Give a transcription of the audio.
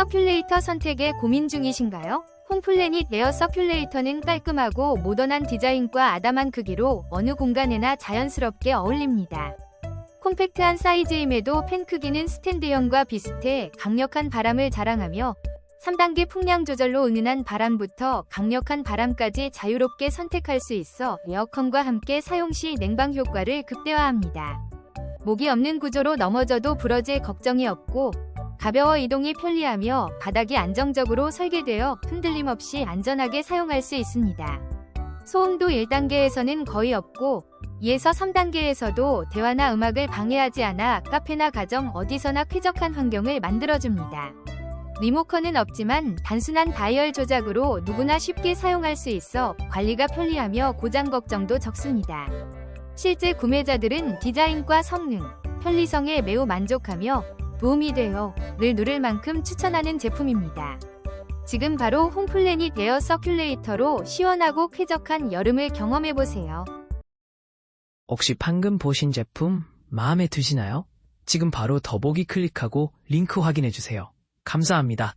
서큘레이터 선택에 고민 중이신가요? 홈플래닛 에어 서큘레이터는 깔끔하고 모던한 디자인과 아담한 크기로 어느 공간에나 자연스럽게 어울립니다. 콤팩트한 사이즈임에도 팬 크기는 스탠드형과 비슷해 강력한 바람을 자랑하며 3단계 풍량 조절로 은은한 바람부터 강력한 바람까지 자유롭게 선택할 수 있어 에어컨과 함께 사용 시 냉방 효과를 극대화합니다. 목이 없는 구조로 넘어져도 부러질 걱정이 없고 가벼워 이동이 편리하며 바닥이 안정적으로 설계되어 흔들림 없이 안전하게 사용할 수 있습니다. 소음도 1단계에서는 거의 없고 2에서 3단계에서도 대화나 음악을 방해하지 않아 카페나 가정 어디서나 쾌적한 환경을 만들어줍니다. 리모컨은 없지만 단순한 다이얼 조작으로 누구나 쉽게 사용할 수 있어 관리가 편리하며 고장 걱정도 적습니다. 실제 구매자들은 디자인과 성능, 편리성에 매우 만족하며 도움이 되어 늘 누를 만큼 추천하는 제품입니다. 지금 바로 홈플래닛 에어 서큘레이터로 시원하고 쾌적한 여름을 경험해보세요. 혹시 방금 보신 제품 마음에 드시나요? 지금 바로 더보기 클릭하고 링크 확인해주세요. 감사합니다.